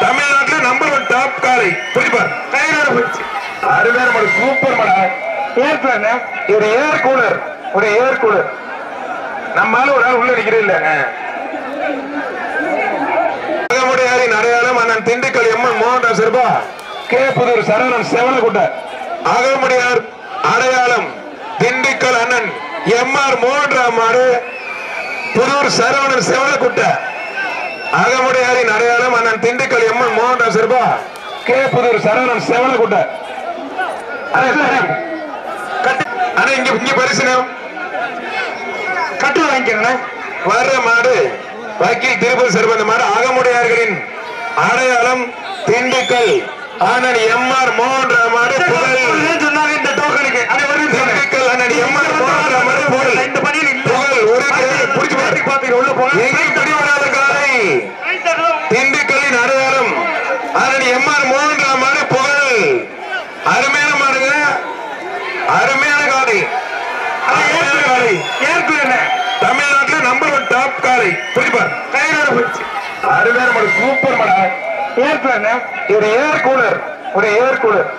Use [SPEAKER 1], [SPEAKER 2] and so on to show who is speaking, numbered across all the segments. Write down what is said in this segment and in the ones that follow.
[SPEAKER 1] தமிழ்நாட்டுல number one tap காலை புரிப்பார்
[SPEAKER 2] கையோட போயிடுச்சு.
[SPEAKER 1] அருமையான மாடு சூப்பர் மாடா.
[SPEAKER 2] ஏற்குது என்ன?
[SPEAKER 1] ஒரு ஏர் கூலர் ஒரு ஏர் கூலர் நம்மால ஒரு ஆள் உள்ள நிக்கிறேன் இல்லங்க அகமுடையாரின் அடையாளம் அண்ணன் திண்டுக்கல் எம்என் மோகன்தாஸ் ரூபா கே புதூர் சரவணன் செவலகுட்ட அகமுடையார் அடையாளம் திண்டுக்கல் அண்ணன் எம்ஆர் மோகன்ராம் மாடு. புதூர் சரவணன் செவலகுட்ட அகமுடையாரின் அடையாளம் அண்ணன் Dindigul M N Mohandas Rupa K Pudur Saravanan செவலகுட்ட கட்டு. அண்ணா இங்க இங்க பரிசனம்
[SPEAKER 2] கட்டு வாங்கிக்கிறேன்
[SPEAKER 1] வர்ற மாடு வக்கீல் திருப்பதி சர்வந்த மாடு அகமுடையார்களின் அடையாளம் திண்டுக்கல். அண்ணன் எம்ஆர் மோகன் ராம் மாடு புகழ்
[SPEAKER 2] சொன்னாங்க இந்த டோக்கனுக்கு அது ஒரு நிமிஷம்.
[SPEAKER 1] திண்டுக்கல் அண்ணன் எம்ஆர் மோகன் ராம் மாடு புகழ்
[SPEAKER 2] இந்த பணியில் இல்ல.
[SPEAKER 1] புகழ் ஒரு கை புடிச்சு பாரு.
[SPEAKER 2] பாத்தீங்க உள்ள போங்க
[SPEAKER 1] எங்கேயும் பிடிபடாத காலை திண்டுக்கல்லின் அடையாளம் அண்ணன் எம்ஆர் மோகன் ராம் மாடு புகழ் அருமையான மாடுங்க அருமையான காலை
[SPEAKER 2] அது
[SPEAKER 1] அருமையான
[SPEAKER 2] ஏற்குது
[SPEAKER 1] காலை
[SPEAKER 2] ஏற்குது என்ன?
[SPEAKER 1] தமிழ்நாட்டுல நம்பர் ஒன் டாப் காலை புரிப்பார்
[SPEAKER 2] கையோட போயிடுச்சு.
[SPEAKER 1] மாடு சூப்பர் மாடா
[SPEAKER 2] ஏற்குது என்ன?
[SPEAKER 1] ஒரு ஏர் கூலர் ஒரு ஏர் கூலர்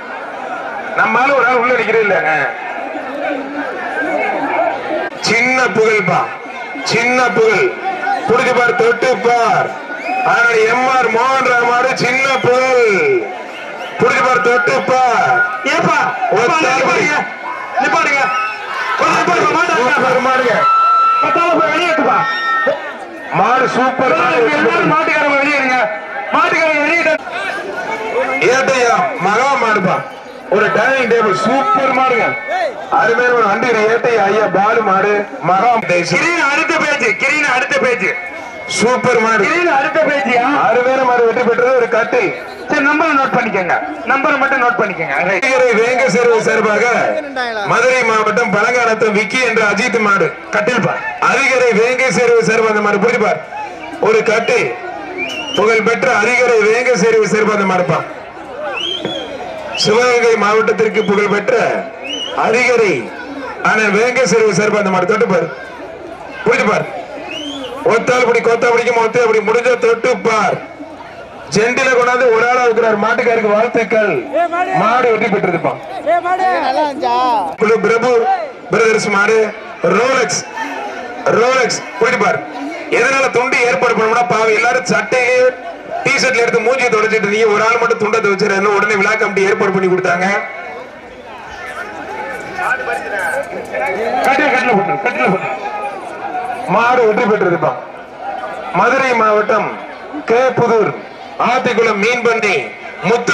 [SPEAKER 1] நம்மால ஒரு ஆள் உள்ள நிக்கிறேன் இல்லங்க சின்ன புகழ்பா சின்ன புகழ். புடிச்சு பார் தொட்டு பார். அதனால எம்ஆர் மோகன் ராமாடு சின்ன புகழ். புடிச்சு பார் தொட்டு பார்.
[SPEAKER 2] ஏப்பா. கொஞ்சம் நிப்பாட்டுங்க, மாட்டாங்க.
[SPEAKER 1] சூப்பர் மாடு சூப்பர்
[SPEAKER 2] மாட்டுக்காரங்க வெளியே இருங்க. மாட்டுக்காரங்க வெளியே எடு.
[SPEAKER 1] ஏட்டையா மகா மாடுப்பா. ஒரு டைனிங் டேபிள் சூப்பர் மாடுங்க. அருமையான ஒரு வண்டி ஏட்டையா ஐயா பாலு மாடு மகா
[SPEAKER 2] கிரீன் அடுத்த பேஜ் கிரீன் அடுத்த பேஜ்
[SPEAKER 1] சூப்பர் மாடு.
[SPEAKER 2] கிரீன் அடுத்த பேஜ்யா
[SPEAKER 1] அருமையான மாடு வெற்றி பெற்றது ஒரு கட்டில்
[SPEAKER 2] சரி நம்பரை நோட் பண்ணிக்கோங்க. நம்பரை மட்டும் நோட் பண்ணிக்கோங்க.
[SPEAKER 1] வேங்க சார்பாக மதுரை மாவட்டம் பழங்கானத்தம் விக்கி என்ற அஜித் மாடு
[SPEAKER 2] கட்டில் பா
[SPEAKER 1] அரிகரை அந்த மாடு ஒரு புகழ் பெற்ற அரிகரை வேங்க சேர்வு சேர்வு அந்த சிவகங்கை மாவட்டத்திற்கு புகழ் பெற்ற அரிகரை அண்ணன் வேங்க சேர்வு சேர்வு அந்த மாடு தொட்டுப்பார் புரிஞ்சுப்பார் ஒத்தால் பிடி கொத்தா பிடிக்கும் ஒத்தா அப்படி முடிஞ்ச தொட்டுப்பார் ஜெண்டில கொண்டாந்து ஒரு ஆளா இருக்கிறார். மாட்டுக்காருக்கு வாழ்த்துக்கள். மாடு. வெற்றி பெற்றிருப்பான். பிரபு பிரதர்ஸ் மாடு ரோலெக்ஸ் ரோலெக்ஸ் போயிட்டு பாரு. எதனால துண்டு ஏற்பாடு பண்ணோம்னா பாவம் எல்லாரும் சட்டையே டி ஷர்ட்ல எடுத்து மூஞ்சியை தொடச்சிட்டு நீங்க ஒரு ஆள் மட்டும் துண்டத்தை வச்சிருந்தா உடனே விழா கமிட்டி ஏற்பாடு பண்ணி கொடுத்தாங்க. மாடு வெற்றி பெற்றிருப்பான். மதுரை மாவட்டம் கே. புதூர். ஆத்திக்குளம் மீன் பண்ணி முத்து